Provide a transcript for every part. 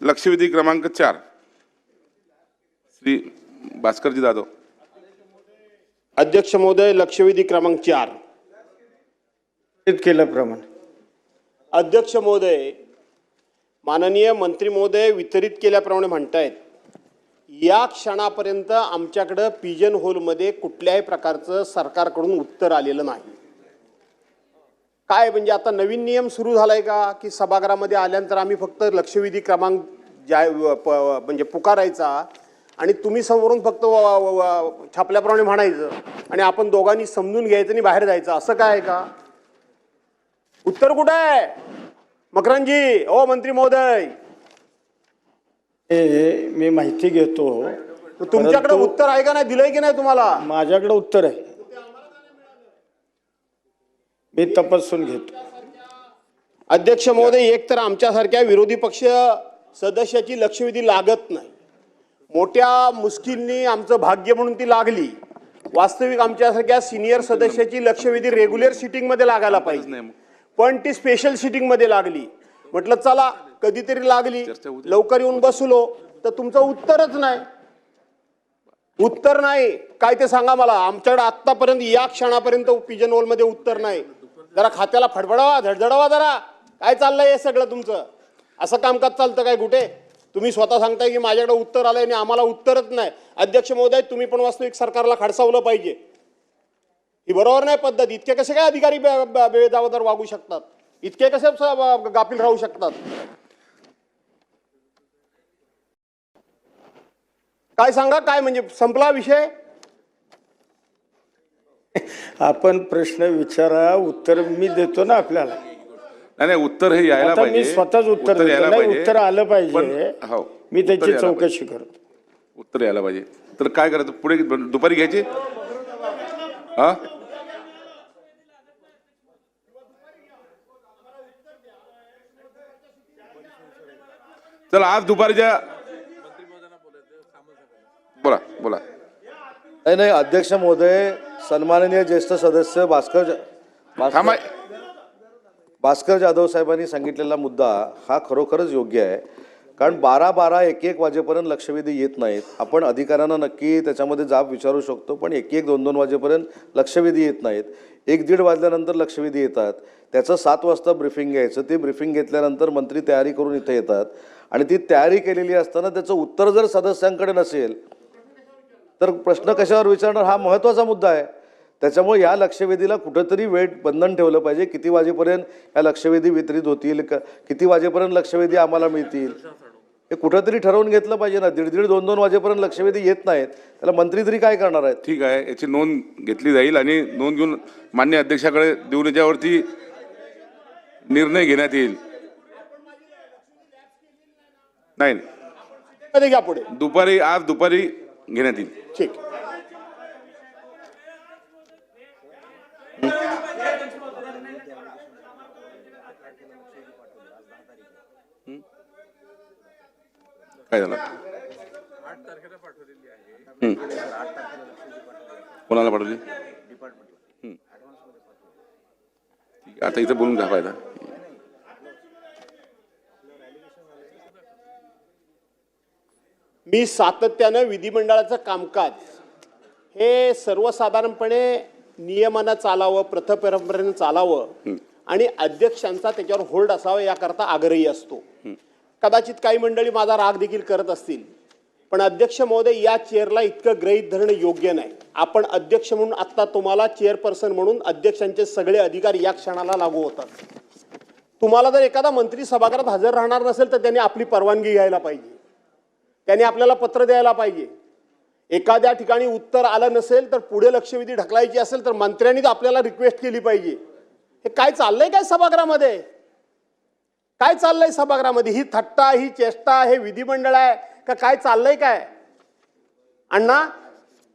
लक्षवेधी क्रमांक चार. श्री भास्करजी जाधव अध्यक्ष महोदय लक्षवेधी क्रमांक चार. केल्याप्रमाणे. अध्यक्ष महोदय माननीय मंत्री महोदय वितरित केल्याप्रमाणे म्हणतायत या क्षणापर्यंत आमच्याकडं पिजन होलमध्ये कुठल्याही प्रकारचं सरकारकडून उत्तर आलेलं नाही. काय म्हणजे आता नवीन नियम सुरू झालाय का? की सभागृहामध्ये आल्यानंतर आम्ही फक्त लक्षवेधी क्रमांक जा प- म्हणजे पुकारायचा आणि तुम्ही समोरून फक्त छापल्याप्रमाणे म्हणायचं आणि आपण दोघांनी समजून घ्यायचं आणि बाहेर जायचं. असं काय आहे का? उत्तर कुठं आहे? मकरंजी ओ मंत्री महोदय. मी माहिती घेतो. तुमच्याकडे उत्तर आहे का नाही? दिलंय की नाही तुम्हाला? माझ्याकडे उत्तर आहे. मी तपासून घेतो. अध्यक्ष महोदय एक तर आमच्यासारख्या विरोधी पक्ष सदस्याची लक्षवेधी लागत नाही. मोठ्या मुश्किलनी आमचं भाग्य म्हणून ती लागली. वास्तविक आमच्यासारख्या सिनियर सदस्याची लक्षवेधी रेग्युलर सिटिंगमध्ये लागायला पाहिजे. पण ती स्पेशल सिटिंगमध्ये लागली. म्हटलं चला कधीतरी लागली. लवकर येऊन बसलो. तर तुमचं उत्तरच नाही. उत्तर नाही. काय ते सांगा मला. आमच्याकडे आतापर्यंत या क्षणापर्यंत पिजनमध्ये उत्तर नाही. जरा खात्याला फडफडावा धडधडावा जरा. काय चाललंय हे सगळं तुमचं? असं कामकाज चालतं काय कुठे? तुम्ही स्वतः सांगताय की माझ्याकडे उत्तर आलंय आणि आम्हाला उत्तरच नाही. अध्यक्ष महोदय तुम्ही पण वास्तविक सरकारला खडसावलं पाहिजे. ही बरोबर नाही पद्धत. इतके कसे काय अधिकारी बे- बेजावदार वागू शकतात? इतके कसे गाफील राहू शकतात? काय सांगा? काय म्हणजे संपला विषय? आपण प्रश्न विचारा उत्तर मी देतो ना आपल्याला. नाही नाही उत्तर हे यायला आता पाहिजे. मी स्वतःच उत्तर देतो. नाही. उत्तर आलं पण- पाहिजे हो मी उत्तर त्याची यायला पाहिजे. चौकशी करतो. उत्तर यायला पाहिजे. तर काय करायचं? पुढे दुपारी घ्यायची? हा? चला आज दुपारीच्या बोला बोला. नाही नाही अध्यक्ष महोदय सन्माननीय ज्येष्ठ सदस्य भास्कर थांबा भास्कर भास्कर जाधव साहेबांनी सांगितलेला मुद्दा हा खरोखरच योग्य आहे. कारण बारा बारा एक एक वाजेपर्यंत लक्षवेधी येत नाहीत. आपण अधिकाऱ्यांना नक्की त्याच्यामध्ये जाब विचारू शकतो पण एक एक दोन दोन वाजेपर्यंत लक्षवेधी येत नाहीत. एक दीड वाजल्यानंतर लक्षवेधी येतात. त्याचं सात वाजता ब्रिफिंग घ्यायचं. ते ब्रिफिंग घेतल्यानंतर मंत्री तयारी करून इथे येतात. आणि ती तयारी केलेली असताना त्याचं उत्तर जर सदस्यांकडे नसेल तर प्रश्न कशावर विचारणार? हा महत्त्वाचा मुद्दा आहे. त्याच्यामुळे या लक्षवेधीला कुठंतरी वेळ बंधन ठेवलं पाहिजे. किती वाजेपर्यंत या लक्षवेधी वितरित होतील? क- किती वाजेपर्यंत लक्षवेधी आम्हाला मिळतील? हे कुठंतरी ठरवून घेतलं पाहिजे ना. दीड दीड दोन दोन वाजेपर्यंत लक्षवेधी येत नाहीत. त्याला मंत्री तरी काय करणार आहेत? ठीक आहे. याची नोंद घेतली जाईल आणि नोंद घेऊन मान्य अध्यक्षाकडे देऊन याच्यावरती निर्णय घेण्यात येईल. नाही. दुपारी आज दुपारी घेण्यात येईल. ठीक. काय झालं. कोणाला पाठवली? आता इथं बोलून घ्या फायदा. मी सातत्यानं विधिमंडळाचं कामकाज हे सर्वसाधारणपणे नियमानं चालावं प्रथपरंपरेनं चालावं आणि अध्यक्षांचा त्याच्यावर होल्ड असावा याकरता आग्रही असतो. कदाचित काही मंडळी माझा राग देखील करत असतील पण अध्यक्ष महोदय या चेअरला इतकं गृहीत धरणं योग्य नाही. आपण अध्यक्ष म्हणून आत्ता तुम्हाला चेअरपर्सन म्हणून अध्यक्षांचे सगळे अधिकार या क्षणाला लागू होतात. तुम्हाला जर एखादा मंत्री सभागृहात हजर राहणार नसेल तर त्यांनी आपली परवानगी घ्यायला पाहिजे. त्यांनी आपल्याला पत्र द्यायला पाहिजे. एखाद्या ठिकाणी उत्तर आलं नसेल तर पुढे लक्षवेधी ढकलायची असेल तर मंत्र्यांनीच आपल्याला रिक्वेस्ट केली पाहिजे. हे काय चाललंय काय सभागृहामध्ये? काय चाललंय सभागृहामध्ये? ही थट्टा ही चेष्टा हे विधिमंडळ आहे का काय चाललंय काय? अण्णा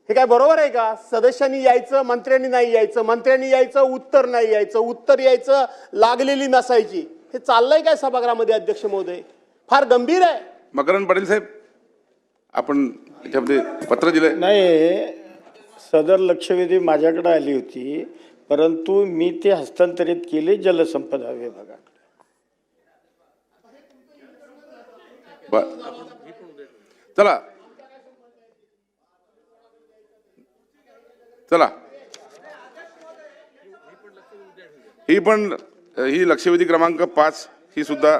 हे काय बरोबर आहे का? सदस्यांनी यायचं मंत्र्यांनी नाही यायचं. मंत्र्यांनी यायचं उत्तर नाही यायचं. उत्तर यायचं लागलेली नसायची. हे चाललंय काय सभागृहामध्ये अध्यक्ष महोदय? फार गंभीर आहे. मकरंद पाटील साहेब आपण याच्यामध्ये पत्र दिलंय? नाही सदर लक्षवेधी माझ्याकडे आली होती परंतु मी ते हस्तांतरित केले जलसंपदा विभागाकडे. चला. चला. ही पण ही लक्षवेधी क्रमांक पाच ही सुद्धा